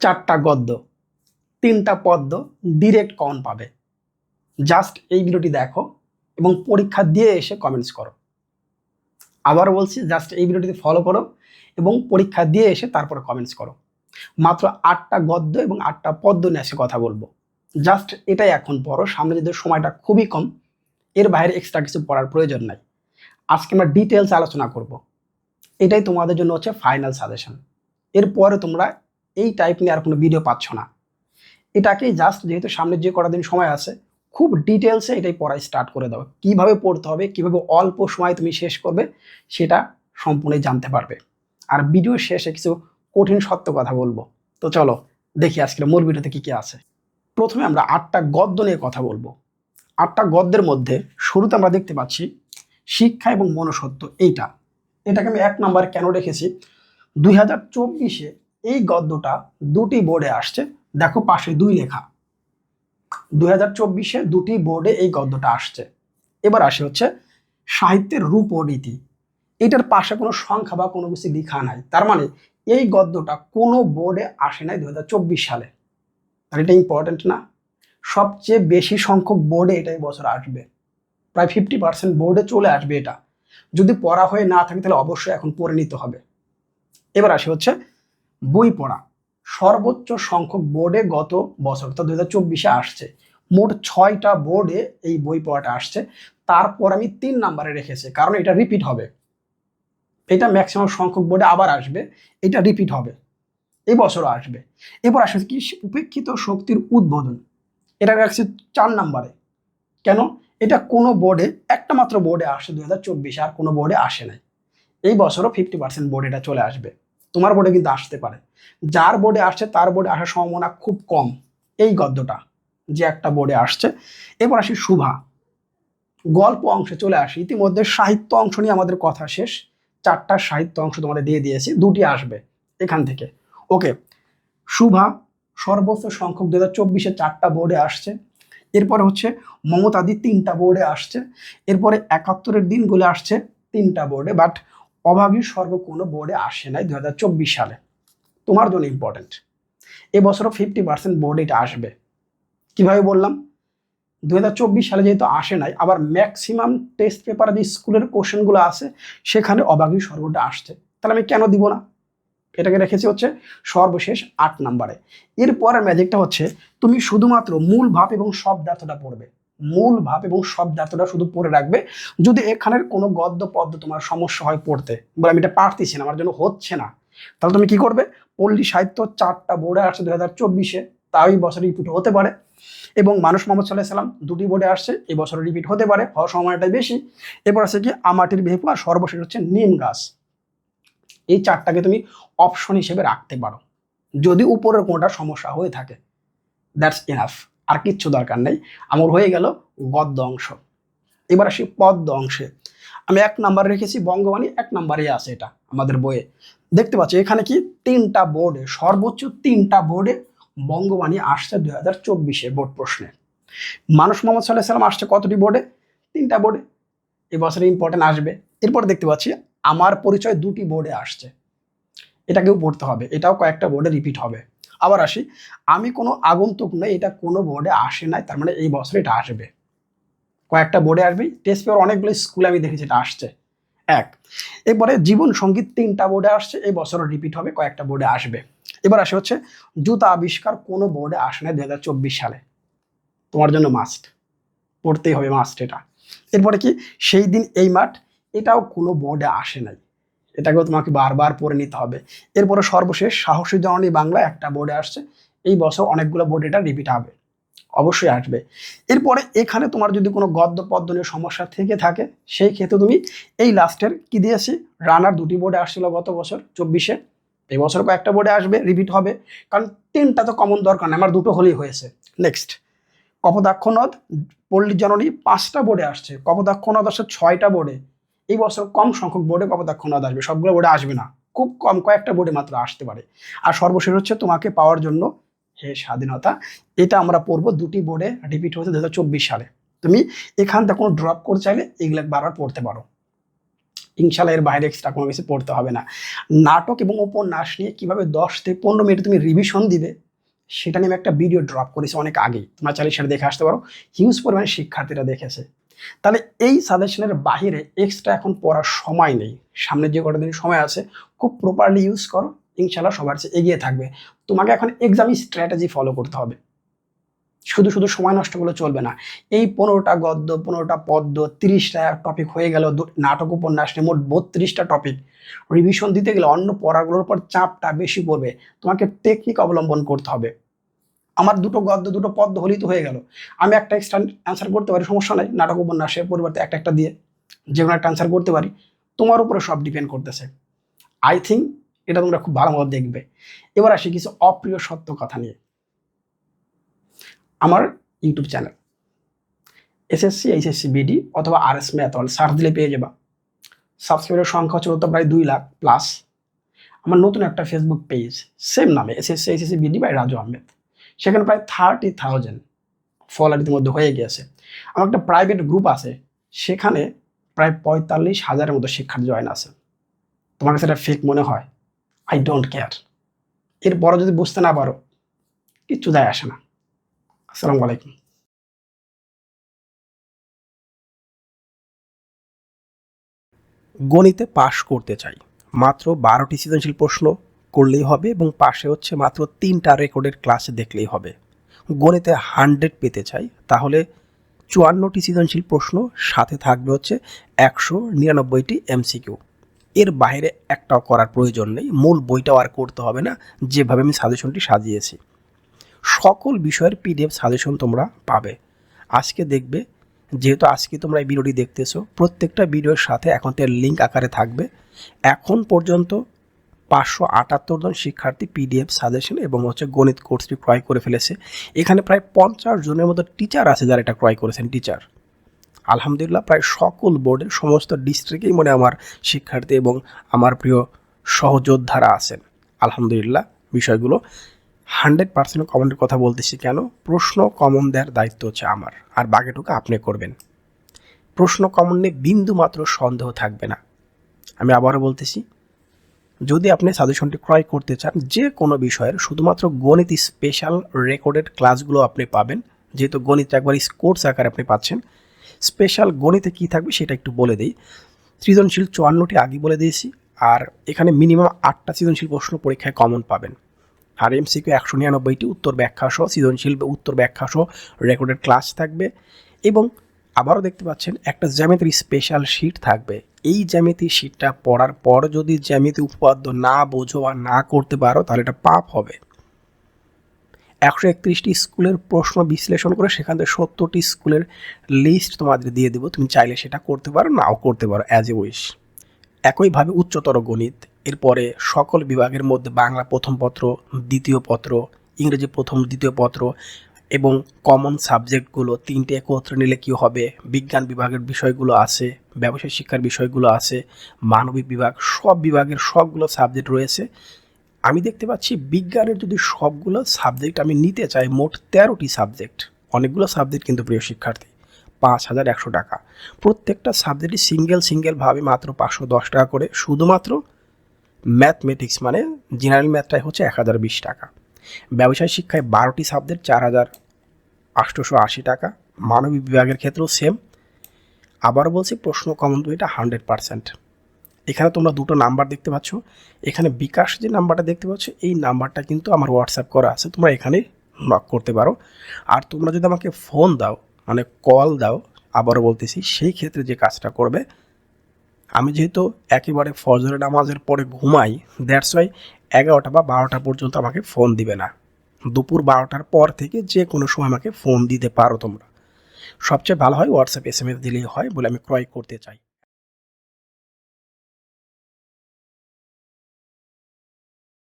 চারটা গদ্য, তিনটা পদ্য ডিরেক্ট কমন পাবে। জাস্ট এই ভিডিওটি দেখো এবং পরীক্ষা দিয়ে এসে কমেন্টস করো। আবার বলছি জাস্ট এই ভিডিওটিতে ফলো করো এবং পরীক্ষা দিয়ে এসে তারপরে কমেন্টস করো। মাত্র আটটা গদ্য এবং আটটা পদ্য নিয়ে এসে কথা বলব। জাস্ট এটাই এখন পড়ো, সামনে যদি সময়টা খুবই কম, এর বাইরে এক্সট্রা কিছু পড়ার প্রয়োজন নাই। আজকে আমরা ডিটেলস আলোচনা করব। এটাই তোমাদের জন্য হচ্ছে ফাইনাল সাজেশন এরপরে তোমরা এই টাইপ নিয়ে আর কোনো ভিডিও পাচ্ছ না। এটাকে জাস্ট যেহেতু সামনে যে কটা দিন সময় আছে, খুব ডিটেলসে এটাই পড়া স্টার্ট করে দাও। কীভাবে পড়তে হবে, কীভাবে অল্প সময় তুমি শেষ করবে, সেটা সম্পূর্ণই জানতে পারবে। আর ভিডিও শেষে কিছু কঠিন সত্য কথা বলব। তো চলো, দেখি আজকের মূল ভিডিওতে কী কী আছে। প্রথমে আমরা আটটা গদ্য নিয়ে কথা বলব। আটটা গদ্যের মধ্যে শুরুতে আমরা দেখতে পাচ্ছি, শিক্ষা এবং মনুষ্যত্ব এইটা। এটাকে আমি এক নাম্বার কেন রেখেছি? দুই হাজার চব্বিশে এই গদ্যটা দুটি বোর্ডে আসছে। দেখো পাশে দুই লেখা। দুই হাজার চব্বিশে দুটি বোর্ডে এই গদ্যটা আসছে। এবার আসে হচ্ছে সাহিত্যের রূপ রীতি এটার পাশে কোনো সংখ্যা বা কোনো কিছু লেখা নাই। তার মানে এই গদ্যটা কোনো বোর্ডে আসে নাই দু হাজার চব্বিশ সালে। আর এটা ইম্পর্টেন্ট না। সবচেয়ে বেশি সংখ্যক বোর্ডে এটাই বছর আসবে। প্রায় ফিফটি পার্সেন্ট বোর্ডে চলে আসবে এটা। যদি পড়া হয়ে না থাকে তাহলে অবশ্যই এখন পড়ে নিতে হবে। এবার আসে হচ্ছে বই পড়া। সর্বোচ্চ সংখ্যক বোর্ডে গত বছর, অর্থাৎ দু হাজার আসছে। মোট ছয়টা বোর্ডে এই বই পড়াটা আসছে। তারপর আমি তিন নাম্বারে রেখেছি, কারণ এটা রিপিট হবে। এটা ম্যাক্সিমাম সংখ্যক বোর্ডে আবার আসবে, এটা রিপিট হবে। এই বছরও আসবে। এবার আসবে কি? উপেক্ষিত শক্তির উদ্বোধন। এটা রাখছে চার নাম্বারে। কেন? এটা কোনো বোর্ডে একটা মাত্র বোর্ডে আসে দু হাজার আর কোনো বোর্ডে আসে নাই। এই বছরও ফিফটি পার্সেন্ট বোর্ডে এটা চলে আসবে। তোমার বোর্ডে কিন্তু আসতে পারে। যার বোর্ডে আসছে, তার বোর্ডে আসার সম্ভাবনা খুব কম। এই গদ্যটা যে একটা বোর্ডে আসছে। এবার আসি শুভা। গল্প অংশে চলে আসি। ইতিমধ্যে সাহিত্য অংশ নিয়ে আমাদের কথা শেষ। চারটা সাহিত্য অংশ তোমাদের দিয়ে দিয়েছি। দুটি আসবে এখান থেকে। ওকে, শুভা সর্বোচ্চ সংখ্যক দু হাজার চব্বিশে চারটা বোর্ডে আসছে। এরপরে হচ্ছে মমতাদি তিনটা বোর্ডে আসছে। এরপরে একাত্তরের দিনগুলো আসছে তিনটা বোর্ডে বাট অভাবী স্বর্গ কোনো বোর্ডে আসে নাই দু হাজার চব্বিশ সালে। তোমার জন্য ইম্পর্টেন্ট এবছরও ফিফটি পার্সেন্ট বোর্ডে এটা আসবে। কীভাবে বললাম? দু হাজার চব্বিশ সালে যেহেতু আসে নাই, আবার ম্যাক্সিমাম টেস্ট পেপারে যে স্কুলের কোশ্চেনগুলো আছে, সেখানে অভাবী স্বর্গটা আসছে। তাহলে আমি কেন দিব না? এটাকে রেখেছি হচ্ছে সর্বশেষ আট নাম্বারে। এরপরের ম্যাজিকটা হচ্ছে, তুমি শুধুমাত্র মূল ভাব এবং শব্দার্থটা পড়বে। মূল ভাব এবং শব্দার্থটা শুধু পড়ে রাখবে। যদি এখানের কোনো গদ্য পদ্য তোমার সমস্যা হয় পড়তে, বলে আমি এটা পারতেছি না, আমার জন্য হচ্ছে না, তাহলে তুমি কি করবে? পল্লী সাহিত্য চারটা বোর্ডে আসছে দু হাজার চব্বিশে, তাই বছর রিপিট হতে পারে। এবং মানুষ মোহাম্মদ সাল্লাহ সাল্লাম দুটি বোর্ডে আসছে এই বছর রিপিট হতে পারে, হওয়ার সময়টাই বেশি। এরপর আছে কি? আমাটির ভেপু আর সর্বশেষ হচ্ছে নিম গাছ। এই চারটাকে তুমি অপশন হিসেবে রাখতে পারো। যদি উপরের কোনোটা সমস্যা হয়ে থাকে দ্যাটস ইনাফ আর কিচ্ছু দরকার নেই। আমার হয়ে গেল গদ্য অংশ। এবার আসি পদ্য অংশে। আমি এক নাম্বার রেখেছি, বঙ্গবাণী এক নাম্বারে আছে এটা আমাদের বইয়ে। দেখতে পাচ্ছি, এখানে কি তিনটা বোর্ডে, সর্বোচ্চ তিনটা বোর্ডে বঙ্গবাণী আসছে দুই হাজার চব্বিশে বোর্ড প্রশ্নে। মানুষ মোহাম্মদ সাল্লাহ সাল্লাম আসছে কতটি বোর্ডে তিনটা বোর্ডে এবছরে ইম্পর্টেন্ট আসবে। এরপর দেখতে পাচ্ছি, আমার পরিচয় দুটি বোর্ডে আসছে। এটাকেও পড়তে হবে। এটাও কয়েকটা বোর্ডে রিপিট হবে। আবার আসি। আমি কোনো আগন্তুক নই, এটা কোনো বোর্ডে আসে নাই, তার মানে এই বছর এটা আসবে। কয়েকটা বোর্ডে আসবে টেস্ট পেপার অনেকগুলো স্কুলে আমি দেখেছি, এটা আসছে। এক, এরপরে জীবন সংগীত তিনটা বোর্ডে আসছে, এই বছরও রিপিট হবে, কয়েকটা বোর্ডে আসবে। এবার আসে হচ্ছে, জুতা আবিষ্কার কোনো বোর্ডে আসে না দু সালে। তোমার জন্য মাস্ট পড়তেই হবে মাস্ট এটা। এরপরে কি? সেই দিন এই মাঠ, এটাও কোনো বোর্ডে আসে নাই। এটাকেও তোমাকে বারবার পড়ে নিতে হবে। এরপরে সর্বশেষ সাহসী জননী বাংলা একটা বোর্ডে আসছে। এই বছর অনেকগুলো বোর্ডে এটা রিপিট হবে। অবশ্যই আসবে। এরপরে এখানে তোমার যদি কোনো গদ্য, পদ্য নিয়ে সমস্যা থেকে থাকে, সেই ক্ষেত্রে তুমি এই লাস্টের কি দিয়েছি? রানার দুটি বোর্ডে আসছিল গত বছর, চব্বিশে। এই বছর কয়েকটা বোর্ডে আসবে রিপিট হবে। কারণ তিনটা তো কমন দরকার নেই, আমার দুটো হলেই হয়েছে। নেক্সট কপদাক্ষ নদ পল্লী জননী পাঁচটা বোর্ডে আসছে। কপদাক্ষ নদ আসছে ছয়টা বোর্ডে। এই বছর কম সংখ্যক বোর্ডে কপদাক্ষ নদ আসবে। সবগুলো বোর্ডে আসবে না। খুব কম কয়েকটা বোর্ডে মাত্র আসতে পারে। আর সর্বশেষ হচ্ছে তোমাকে পাওয়ার জন্য হে স্বাধীনতা, এটা আমরা পড়ব দুটি বোর্ডে রিপিট হচ্ছে দু সালে। তুমি এখান থেকে কোনো ড্রপ করতে চাইলে এগুলো বারবার পড়তে পারো। ইনশাল্লাহ এর বাইরে এক্সট্রা কোনো কিছু পড়তে হবে না। নাটক এবং উপন্যাস নিয়ে কীভাবে দশ থেকে পনেরো মিনিট তুমি রিভিশন দিবে, সেটা নিয়ে আমি একটা ভিডিও ড্রপ করেছি অনেক আগেই। তোমরা চাইলে সেটা দেখে আসতে পারো। হিউজ পরিমাণে শিক্ষার্থীরা দেখেছে। তাহলে এই সাজেশনের বাহিরে এক্সট্রা এখন পড়ার সময় নেই। সামনে যে কটা দিন সময় আছে, খুব প্রপারলি ইউজ করো ইনশাল্লাহ সবার চেয়ে এগিয়ে থাকবে। তোমাকে এখন এক্সামই স্ট্র্যাটেজি ফলো করতে হবে। শুধু শুধু সময় নষ্ট করলে চলবে না। এই পনেরোটা গদ্য, পনেরোটা পদ্য, তিরিশটা টপিক হয়ে গেল নাটক উপন্যাস নিয়ে মোট বত্রিশটা টপিক রিভিশন দিতে গেলে অন্য পড়াগুলোর উপর চাপটা বেশি পড়বে। তোমাকে টেকনিক অবলম্বন করতে হবে। আমার দুটো গদ্য, দুটো পদ্য হলেই তো হয়ে গেল। আমি একটা এক্সট্রা অ্যান্সার করতে পারি, সমস্যা নাই। নাটক উপন্যাসের পরিবর্তে একটা একটা দিয়ে যে কোনো একটা অ্যান্সার করতে পারি। তোমার উপরে সব ডিপেন্ড করতেছে। আই থিঙ্ক এটা তোমরা খুব ভালো মতো দেখবে। এবার আসি কিছু অপ্রিয় সত্য কথা নিয়ে। আমার YouTube channel SSC HSC BD অথবা আর এস ম্যাথল সার্চ দিলে পেয়ে যাবা। সাবস্ক্রাইবের সংখ্যা হচ্ছে প্রায় দুই লাখ প্লাস আমার নতুন একটা ফেসবুক পেজ সেম নামে SSC HSC BD by Raju Ahmed. সেখানে প্রায় থার্টি থাউজেন্ড ফলোয়ার ইতিমধ্যে হয়ে গিয়েছে। আমার একটা প্রাইভেট গ্রুপ আছে, সেখানে প্রায় পঁয়তাল্লিশ হাজারের মতো শিক্ষার্থী জয়েন আছে। তোমার কাছে এটা ফেক মনে হয়? আই ডোন্ট কেয়ার এরপরও যদি বুঝতে না পারো, কিচ্ছু যায় আসে না। আসসালামু আলাইকুম। গণিতে পাশ করতে চাই। মাত্র বারোটি সৃজনশীল প্রশ্ন করলেই হবে এবং পাশে হচ্ছে মাত্র তিনটা রেকর্ডের ক্লাস দেখলেই হবে। গণিতে হান্ড্রেড পেতে চাই, তাহলে চুয়ান্নটি সৃজনশীল প্রশ্ন, সাথে থাকবে হচ্ছে একশো নিরানব্বইটি এমসিকিউ। এর বাইরে একটাও করার প্রয়োজন নেই, মূল বইটাও আর করতে হবে না, যেভাবে আমি সাজেশনটি সাজিয়েছি। সকল বিষয়ের পিডিএফ সাজেশন তোমরা পাবে। আজকে দেখবে, যেহেতু আজকে তোমরা এই ভিডিওটি দেখতেছো, প্রত্যেকটা ভিডিওর সাথে অ্যাকাউন্টের লিঙ্ক আকারে থাকবে। এখন পর্যন্ত পাঁচশো আটাত্তর জন শিক্ষার্থী পিডিএফ সাজেশন এবং হচ্ছে গণিত কোর্সটি ক্রয় করে ফেলেছে। এখানে প্রায় পঞ্চাশ জনের মতো টিচার আছে যারা এটা ক্রয় করেছেন টিচার আলহামদুলিল্লাহ, প্রায় সকল বোর্ডের সমস্ত ডিস্ট্রিক্টেই মনে আমার শিক্ষার্থী এবং আমার প্রিয় সহযোদ্ধারা আছেন। আলহামদুলিল্লাহ, বিষয়গুলো হান্ড্রেড পার্সেন্ট কমনের কথা বলতেছি কেন? প্রশ্ন কমন দেওয়ার দায়িত্ব হচ্ছে আমার, আর বাকিটুকু আপনি করবেন। প্রশ্ন কমন নিয়ে বিন্দু মাত্র সন্দেহ থাকবে না। আমি আবারও বলতেছি যদি আপনি সাজেশনটি ক্রয় করতে চান, যে কোনো বিষয়ের, শুধুমাত্র গণিত স্পেশাল রেকর্ডেড ক্লাসগুলো আপনি পাবেন, যেহেতু গণিত একবার কোর্স আকারে আপনি পাচ্ছেন স্পেশাল গণিতে কী থাকবে সেটা একটু বলে দিই। সৃজনশীল চুয়ান্নটি আগে বলে দিয়েছি, আর এখানে মিনিমাম আটটা সৃজনশীল প্রশ্ন পরীক্ষায় কমন পাবেন। আর এম এমসিকিউ একশো নিরানব্বইটি উত্তর ব্যাখ্যা সহ, সৃজনশীল উত্তর ব্যাখ্যা সহ রেকর্ডেড ক্লাস থাকবে এবং আবারও দেখতে পাচ্ছেন একটা জ্যামিতির স্পেশাল শিট থাকবে। এই জ্যামিতি শিটটা পড়ার পর যদি জ্যামিতি উপপাদ্য না বোঝো আর না করতে পারো, তাহলে এটা পাপ হবে। একশো একত্রিশটি স্কুলের প্রশ্ন বিশ্লেষণ করে সেখান থেকে সত্তরটি স্কুলের লিস্ট তোমাদের দিয়ে দেবো। তুমি চাইলে সেটা করতে পারো, নাও করতে পারো অ্যাজ এ উইশ একইভাবে উচ্চতর গণিত, এরপরে সকল বিভাগের মধ্যে বাংলা প্রথম পত্র, দ্বিতীয় পত্র, ইংরেজি প্রথম, দ্বিতীয় পত্র এবং কমন সাবজেক্টগুলো তিনটে একত্রে নিলে কী হবে? বিজ্ঞান বিভাগের বিষয়গুলো আছে, ব্যবসায় শিক্ষার বিষয়গুলো আছে, মানবিক বিভাগ, সব বিভাগের সবগুলো সাবজেক্ট রয়েছে। আমি দেখতে পাচ্ছি বিজ্ঞানের যদি সবগুলো সাবজেক্ট আমি নিতে চাই, মোট তেরোটি সাবজেক্ট অনেকগুলো সাবজেক্ট কিন্তু প্রিয় শিক্ষার্থী, পাঁচ হাজার একশো টাকা। প্রত্যেকটা সাবজেক্টই সিঙ্গেল সিঙ্গেলভাবে মাত্র পাঁচশো দশ টাকা করে, শুধুমাত্র ম্যাথমেটিক্স মানে জেনারেল ম্যাথটাই হচ্ছে এক হাজার বিশ টাকা। ব্যবসায় শিক্ষায় বারোটি সাবজেক্ট চার হাজার আটশোশো আশি টাকা। মানবিক বিভাগের ক্ষেত্রেও সেম আবার বলছি প্রশ্ন কমন এটা হান্ড্রেড পারসেন্ট এখানে তোমরা দুটো নাম্বার দেখতে পাচ্ছ। এখানে বিকাশ যে নাম্বারটা দেখতে পাচ্ছ, এই নাম্বারটা কিন্তু আমার হোয়াটসঅ্যাপ করা আছে। তোমরা এখানে নক করতে পারো। আর তোমরা যদি আমাকে ফোন দাও মানে কল দাও, আবারও বলতেছি, সেই ক্ষেত্রে যে কাজটা করবে, আমি যেহেতু একেবারে ফজরের নামাজের পরে ঘুমাই দ্যাটস ওয়াই এগারোটা বা বারোটা পর্যন্ত আমাকে ফোন দিবে না। দুপুর বারোটার পর থেকে যে কোনো সময় আমাকে ফোন দিতে পারো তোমরা। সবচেয়ে ভালো হয় হোয়াটসঅ্যাপ এস এম এস দিলেই হয় বলে আমি ক্রয় করতে চাই।